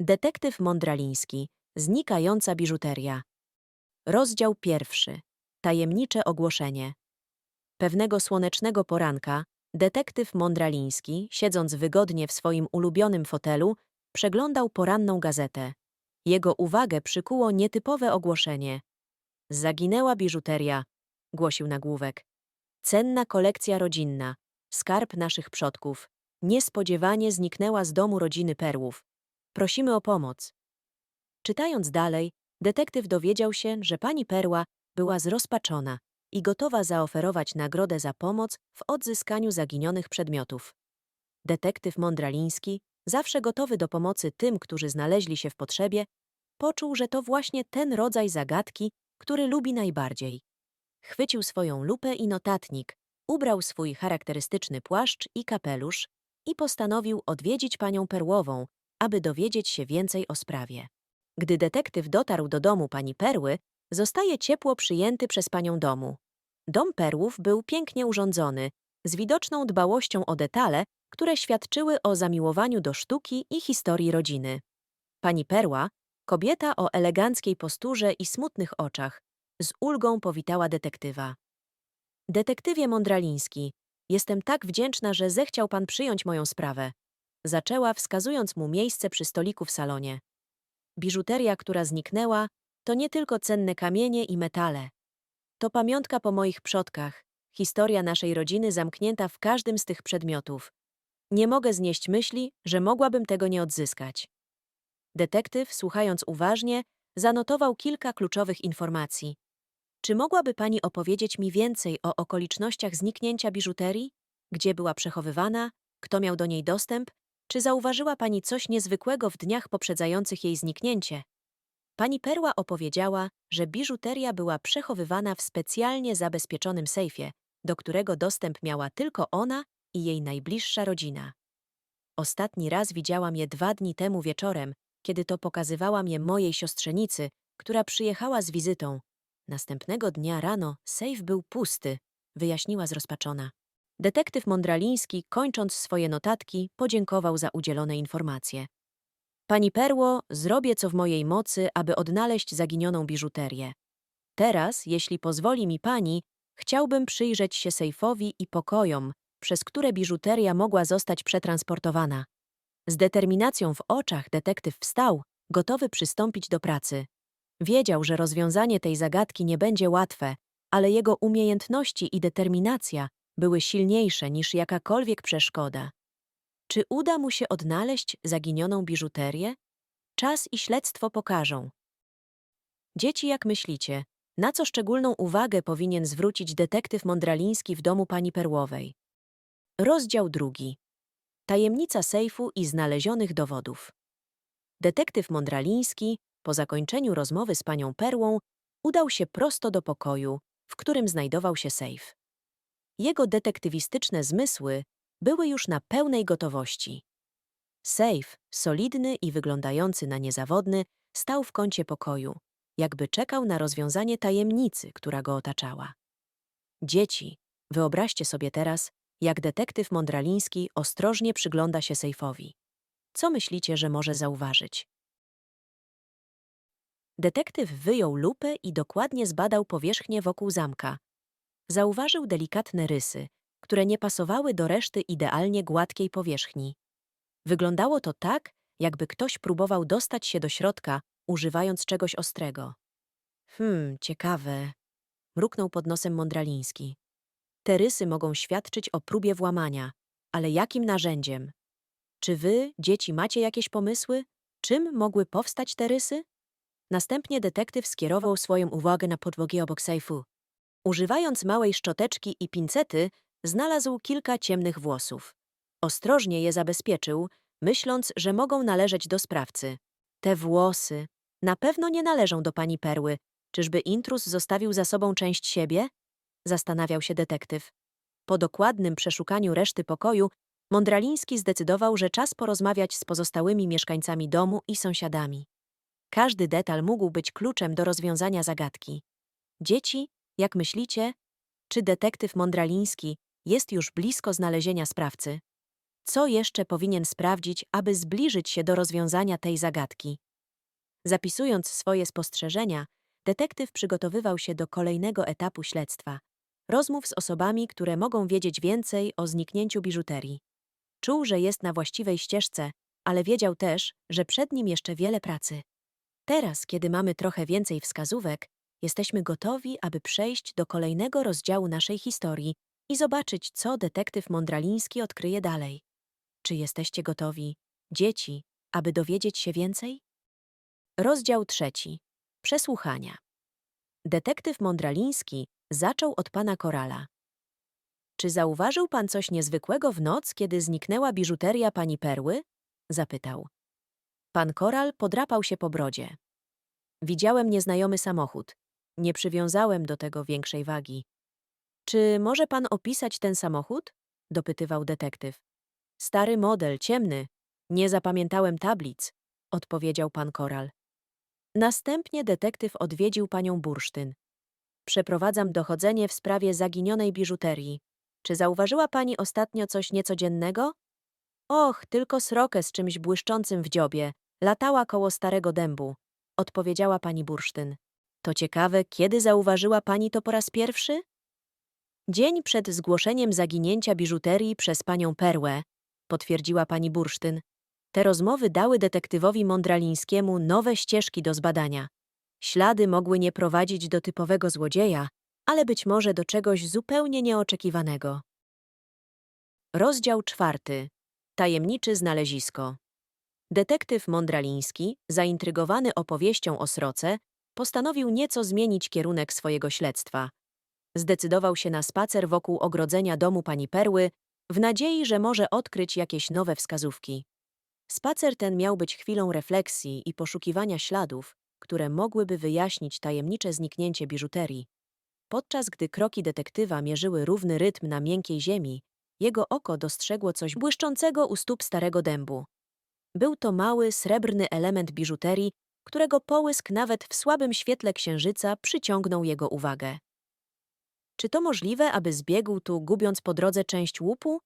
Detektyw Mądraliński. Znikająca biżuteria. Rozdział pierwszy. Tajemnicze ogłoszenie. Pewnego słonecznego poranka detektyw Mądraliński, siedząc wygodnie w swoim ulubionym fotelu, przeglądał poranną gazetę. Jego uwagę przykuło nietypowe ogłoszenie. Zaginęła biżuteria, głosił nagłówek. Cenna kolekcja rodzinna, skarb naszych przodków. Niespodziewanie zniknęła z domu rodziny Perłów. Prosimy o pomoc. Czytając dalej, detektyw dowiedział się, że pani Perła była zrozpaczona i gotowa zaoferować nagrodę za pomoc w odzyskaniu zaginionych przedmiotów. Detektyw Mądraliński, zawsze gotowy do pomocy tym, którzy znaleźli się w potrzebie, poczuł, że to właśnie ten rodzaj zagadki, który lubi najbardziej. Chwycił swoją lupę i notatnik, ubrał swój charakterystyczny płaszcz i kapelusz i postanowił odwiedzić panią Perłową, aby dowiedzieć się więcej o sprawie. Gdy detektyw dotarł do domu pani Perły, zostaje ciepło przyjęty przez panią domu. Dom Perłów był pięknie urządzony, z widoczną dbałością o detale, które świadczyły o zamiłowaniu do sztuki i historii rodziny. Pani Perła, kobieta o eleganckiej posturze i smutnych oczach, z ulgą powitała detektywa. Detektywie Mądraliński, jestem tak wdzięczna, że zechciał pan przyjąć moją sprawę. Zaczęła, wskazując mu miejsce przy stoliku w salonie. Biżuteria, która zniknęła, to nie tylko cenne kamienie i metale. To pamiątka po moich przodkach, historia naszej rodziny zamknięta w każdym z tych przedmiotów. Nie mogę znieść myśli, że mogłabym tego nie odzyskać. Detektyw, słuchając uważnie, zanotował kilka kluczowych informacji. Czy mogłaby pani opowiedzieć mi więcej o okolicznościach zniknięcia biżuterii? Gdzie była przechowywana? Kto miał do niej dostęp? Czy zauważyła pani coś niezwykłego w dniach poprzedzających jej zniknięcie? Pani Perła opowiedziała, że biżuteria była przechowywana w specjalnie zabezpieczonym sejfie, do którego dostęp miała tylko ona i jej najbliższa rodzina. Ostatni raz widziałam je dwa dni temu wieczorem, kiedy to pokazywałam je mojej siostrzenicy, która przyjechała z wizytą. Następnego dnia rano sejf był pusty, wyjaśniła zrozpaczona. Detektyw Mądraliński, kończąc swoje notatki, podziękował za udzielone informacje. Pani Perło, zrobię co w mojej mocy, aby odnaleźć zaginioną biżuterię. Teraz, jeśli pozwoli mi pani, chciałbym przyjrzeć się sejfowi i pokojom, przez które biżuteria mogła zostać przetransportowana. Z determinacją w oczach detektyw wstał, gotowy przystąpić do pracy. Wiedział, że rozwiązanie tej zagadki nie będzie łatwe, ale jego umiejętności i determinacja były silniejsze niż jakakolwiek przeszkoda. Czy uda mu się odnaleźć zaginioną biżuterię? Czas i śledztwo pokażą. Dzieci, jak myślicie, na co szczególną uwagę powinien zwrócić detektyw Mądraliński w domu pani Perłowej? Rozdział drugi. Tajemnica sejfu i znalezionych dowodów. Detektyw Mądraliński, po zakończeniu rozmowy z panią Perłą, udał się prosto do pokoju, w którym znajdował się sejf. Jego detektywistyczne zmysły były już na pełnej gotowości. Sejf, solidny i wyglądający na niezawodny, stał w kącie pokoju, jakby czekał na rozwiązanie tajemnicy, która go otaczała. Dzieci, wyobraźcie sobie teraz, jak detektyw Mądraliński ostrożnie przygląda się sejfowi. Co myślicie, że może zauważyć? Detektyw wyjął lupę i dokładnie zbadał powierzchnię wokół zamka. Zauważył delikatne rysy, które nie pasowały do reszty idealnie gładkiej powierzchni. Wyglądało to tak, jakby ktoś próbował dostać się do środka, używając czegoś ostrego. Hmm, ciekawe. Mruknął pod nosem Mądraliński. Te rysy mogą świadczyć o próbie włamania, ale jakim narzędziem? Czy wy, dzieci, macie jakieś pomysły? Czym mogły powstać te rysy? Następnie detektyw skierował swoją uwagę na podłogi obok sejfu. Używając małej szczoteczki i pincety, znalazł kilka ciemnych włosów. Ostrożnie je zabezpieczył, myśląc, że mogą należeć do sprawcy. Te włosy na pewno nie należą do pani Perły. Czyżby intruz zostawił za sobą część siebie? Zastanawiał się detektyw. Po dokładnym przeszukaniu reszty pokoju, Mądraliński zdecydował, że czas porozmawiać z pozostałymi mieszkańcami domu i sąsiadami. Każdy detal mógł być kluczem do rozwiązania zagadki. Dzieci, jak myślicie, czy detektyw Mądraliński jest już blisko znalezienia sprawcy? co jeszcze powinien sprawdzić, aby zbliżyć się do rozwiązania tej zagadki. Zapisując swoje spostrzeżenia, detektyw przygotowywał się do kolejnego etapu śledztwa rozmów z osobami, które mogą wiedzieć więcej o zniknięciu biżuterii. Czuł, że jest na właściwej ścieżce, ale wiedział też, że przed nim jeszcze wiele pracy. Teraz, kiedy mamy trochę więcej wskazówek, jesteśmy gotowi, aby przejść do kolejnego rozdziału naszej historii i zobaczyć, co detektyw Mądraliński odkryje dalej. Czy jesteście gotowi, dzieci, aby dowiedzieć się więcej? Rozdział trzeci. Przesłuchania. Detektyw Mądraliński zaczął od pana Korala. Czy zauważył pan coś niezwykłego w noc, kiedy zniknęła biżuteria pani Perły? zapytał. Pan Koral podrapał się po brodzie. Widziałem nieznajomy samochód. Nie przywiązałem do tego większej wagi. Czy może pan opisać ten samochód? dopytywał detektyw. Stary model, ciemny. Nie zapamiętałem tablic, odpowiedział pan Koral. Następnie detektyw odwiedził panią Bursztyn. Przeprowadzam dochodzenie w sprawie zaginionej biżuterii. Czy zauważyła pani ostatnio coś niecodziennego? Och, tylko srokę z czymś błyszczącym w dziobie. Latała koło starego dębu, odpowiedziała pani Bursztyn. To ciekawe, kiedy zauważyła pani to po raz pierwszy? Dzień przed zgłoszeniem zaginięcia biżuterii przez panią Perłę, potwierdziła pani Bursztyn. Te rozmowy dały detektywowi Mądralińskiemu nowe ścieżki do zbadania. Ślady mogły nie prowadzić do typowego złodzieja, ale być może do czegoś zupełnie nieoczekiwanego. Rozdział czwarty. Tajemniczy znalezisko. Detektyw Mądraliński, zaintrygowany opowieścią o sroce, postanowił nieco zmienić kierunek swojego śledztwa. Zdecydował się na spacer wokół ogrodzenia domu pani Perły, w nadziei, że może odkryć jakieś nowe wskazówki. Spacer ten miał być chwilą refleksji i poszukiwania śladów, które mogłyby wyjaśnić tajemnicze zniknięcie biżuterii. Podczas gdy kroki detektywa mierzyły równy rytm na miękkiej ziemi, jego oko dostrzegło coś błyszczącego u stóp starego dębu. Był to mały, srebrny element biżuterii, którego połysk nawet w słabym świetle księżyca przyciągnął jego uwagę. Czy to możliwe, aby zbiegł tu, gubiąc po drodze część łupu?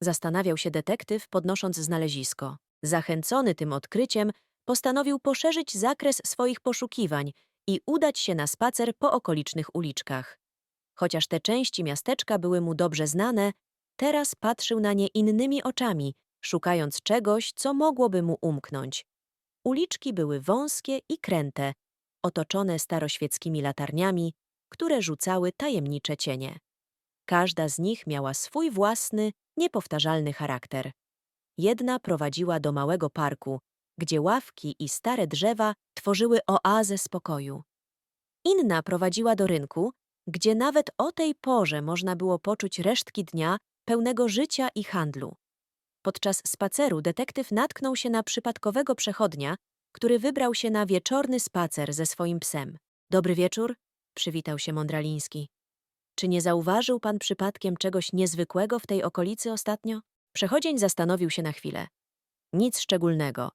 Zastanawiał się detektyw, podnosząc znalezisko. Zachęcony tym odkryciem, postanowił poszerzyć zakres swoich poszukiwań i udać się na spacer po okolicznych uliczkach. Chociaż te części miasteczka były mu dobrze znane, teraz patrzył na nie innymi oczami, szukając czegoś, co mogłoby mu umknąć. Uliczki były wąskie i kręte, otoczone staroświeckimi latarniami, które rzucały tajemnicze cienie. Każda z nich miała swój własny, niepowtarzalny charakter. Jedna prowadziła do małego parku, gdzie ławki i stare drzewa tworzyły oazę spokoju. Inna prowadziła do rynku, gdzie nawet o tej porze można było poczuć resztki dnia pełnego życia i handlu. Podczas spaceru detektyw natknął się na przypadkowego przechodnia, który wybrał się na wieczorny spacer ze swoim psem. Dobry wieczór, przywitał się Mądraliński. Czy nie zauważył pan przypadkiem czegoś niezwykłego w tej okolicy ostatnio? Przechodzień zastanowił się na chwilę. Nic szczególnego,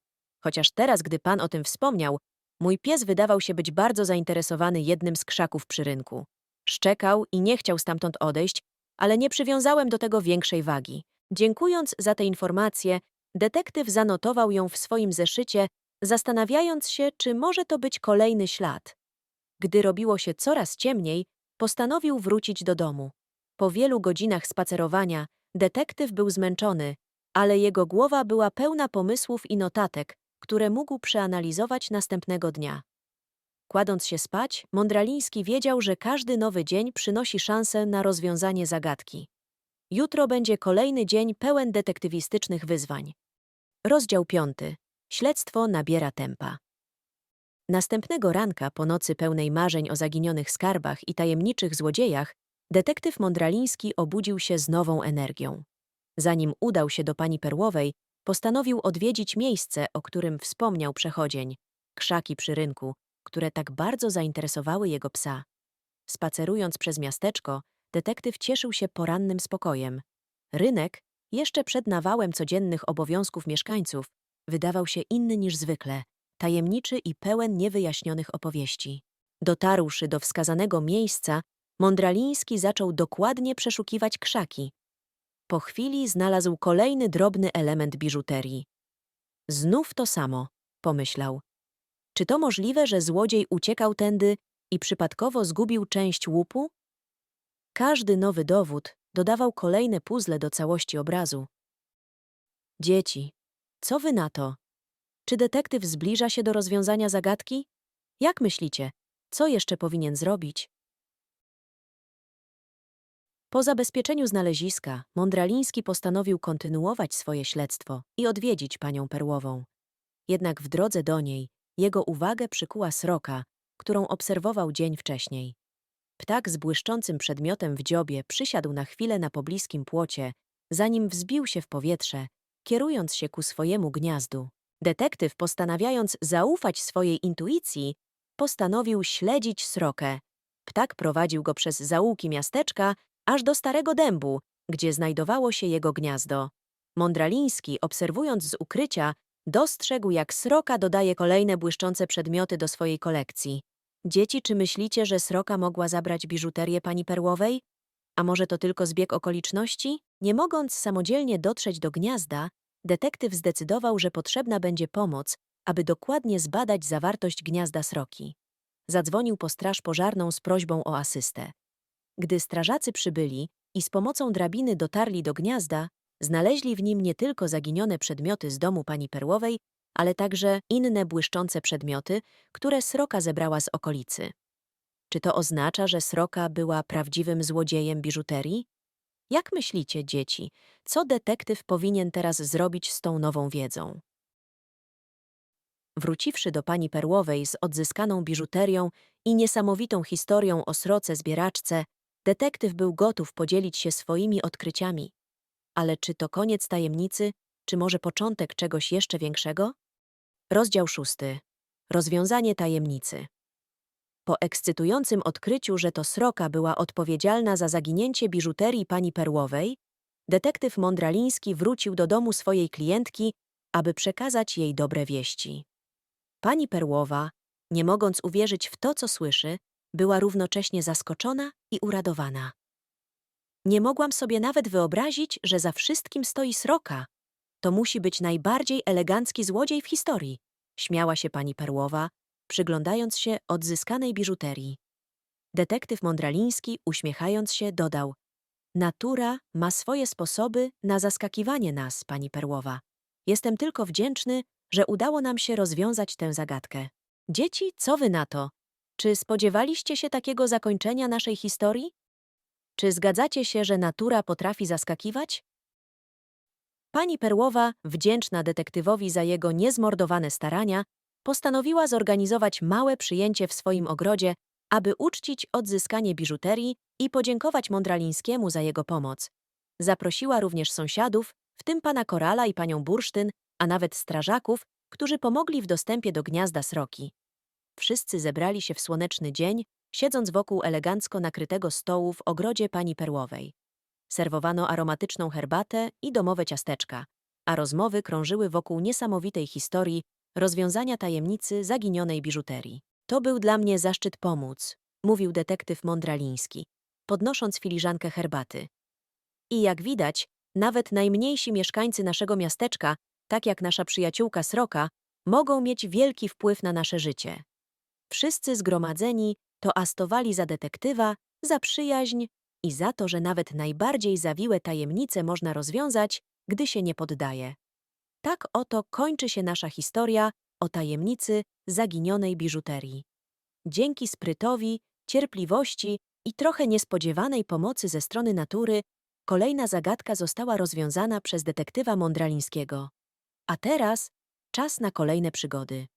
Chociaż teraz, gdy pan o tym wspomniał, mój pies wydawał się być bardzo zainteresowany jednym z krzaków przy rynku. Szczekał i nie chciał stamtąd odejść, ale nie przywiązałem do tego większej wagi. Dziękując za tę informację, detektyw zanotował ją w swoim zeszycie, zastanawiając się, czy może to być kolejny ślad. Gdy robiło się coraz ciemniej, postanowił wrócić do domu. Po wielu godzinach spacerowania detektyw był zmęczony, ale jego głowa była pełna pomysłów i notatek, które mógł przeanalizować następnego dnia. Kładąc się spać, Mądraliński wiedział, że każdy nowy dzień przynosi szansę na rozwiązanie zagadki. Jutro będzie kolejny dzień pełen detektywistycznych wyzwań. Rozdział piąty. Śledztwo nabiera tempa. Następnego ranka, po nocy pełnej marzeń o zaginionych skarbach i tajemniczych złodziejach, detektyw Mądraliński obudził się z nową energią. Zanim udał się do pani Perłowej, postanowił odwiedzić miejsce, o którym wspomniał przechodzień krzaki przy rynku, które tak bardzo zainteresowały jego psa. Spacerując przez miasteczko, detektyw cieszył się porannym spokojem. Rynek, jeszcze przed nawałem codziennych obowiązków mieszkańców, wydawał się inny niż zwykle, tajemniczy i pełen niewyjaśnionych opowieści. Dotarłszy do wskazanego miejsca, Mądraliński zaczął dokładnie przeszukiwać krzaki. Po chwili znalazł kolejny drobny element biżuterii. Znów to samo, pomyślał. Czy to możliwe, że złodziej uciekał tędy i przypadkowo zgubił część łupu? Każdy nowy dowód dodawał kolejne puzzle do całości obrazu. Dzieci, co wy na to? Czy detektyw zbliża się do rozwiązania zagadki? Jak myślicie, co jeszcze powinien zrobić? Po zabezpieczeniu znaleziska, Mądraliński postanowił kontynuować swoje śledztwo i odwiedzić panią Perłową. Jednak w drodze do niej jego uwagę przykuła sroka, którą obserwował dzień wcześniej. Ptak z błyszczącym przedmiotem w dziobie przysiadł na chwilę na pobliskim płocie, zanim wzbił się w powietrze, kierując się ku swojemu gniazdu. Detektyw, postanawiając zaufać swojej intuicji, postanowił śledzić srokę. Ptak prowadził go przez zaułki miasteczka aż do starego dębu, gdzie znajdowało się jego gniazdo. Mądraliński, obserwując z ukrycia, dostrzegł, jak sroka dodaje kolejne błyszczące przedmioty do swojej kolekcji. Dzieci, czy myślicie, że sroka mogła zabrać biżuterię pani Perłowej? A może to tylko zbieg okoliczności? Nie mogąc samodzielnie dotrzeć do gniazda, detektyw zdecydował, że potrzebna będzie pomoc, aby dokładnie zbadać zawartość gniazda sroki. Zadzwonił po straż pożarną z prośbą o asystę. Gdy strażacy przybyli i z pomocą drabiny dotarli do gniazda, znaleźli w nim nie tylko zaginione przedmioty z domu pani Perłowej, ale także inne błyszczące przedmioty, które sroka zebrała z okolicy. Czy to oznacza, że sroka była prawdziwym złodziejem biżuterii? Jak myślicie, dzieci, co detektyw powinien teraz zrobić z tą nową wiedzą? Wróciwszy do pani Perłowej z odzyskaną biżuterią i niesamowitą historią o sroce zbieraczce, detektyw był gotów podzielić się swoimi odkryciami. Ale czy to koniec tajemnicy, czy może początek czegoś jeszcze większego? Rozdział szósty. Rozwiązanie tajemnicy. Po ekscytującym odkryciu, że to sroka była odpowiedzialna za zaginięcie biżuterii pani Perłowej, detektyw Mądraliński wrócił do domu swojej klientki, aby przekazać jej dobre wieści. Pani Perłowa, nie mogąc uwierzyć w to, co słyszy, była równocześnie zaskoczona i uradowana. Nie mogłam sobie nawet wyobrazić, że za wszystkim stoi sroka. To musi być najbardziej elegancki złodziej w historii, śmiała się pani Perłowa, przyglądając się odzyskanej biżuterii. Detektyw Mądraliński, uśmiechając się, dodał Natura ma swoje sposoby na zaskakiwanie nas, pani Perłowa. Jestem tylko wdzięczny, że udało nam się rozwiązać tę zagadkę. Dzieci, co wy na to? Czy spodziewaliście się takiego zakończenia naszej historii? Czy zgadzacie się, że natura potrafi zaskakiwać? Pani Perłowa, wdzięczna detektywowi za jego niezmordowane starania, postanowiła zorganizować małe przyjęcie w swoim ogrodzie, aby uczcić odzyskanie biżuterii i podziękować Mądralińskiemu za jego pomoc. Zaprosiła również sąsiadów, w tym pana Korala i panią Bursztyn, a nawet strażaków, którzy pomogli w dostępie do gniazda sroki. Wszyscy zebrali się w słoneczny dzień, siedząc wokół elegancko nakrytego stołu w ogrodzie pani Perłowej. Serwowano aromatyczną herbatę i domowe ciasteczka, a rozmowy krążyły wokół niesamowitej historii rozwiązania tajemnicy zaginionej biżuterii. To był dla mnie zaszczyt pomóc, mówił detektyw Mądraliński, podnosząc filiżankę herbaty. I jak widać, nawet najmniejsi mieszkańcy naszego miasteczka, tak jak nasza przyjaciółka Sroka, mogą mieć wielki wpływ na nasze życie. Wszyscy zgromadzeni toastowali za detektywa, za przyjaźń i za to, że nawet najbardziej zawiłe tajemnice można rozwiązać, gdy się nie poddaje. Tak oto kończy się nasza historia o tajemnicy zaginionej biżuterii. Dzięki sprytowi, cierpliwości i trochę niespodziewanej pomocy ze strony natury, kolejna zagadka została rozwiązana przez detektywa Mądralińskiego. A teraz czas na kolejne przygody.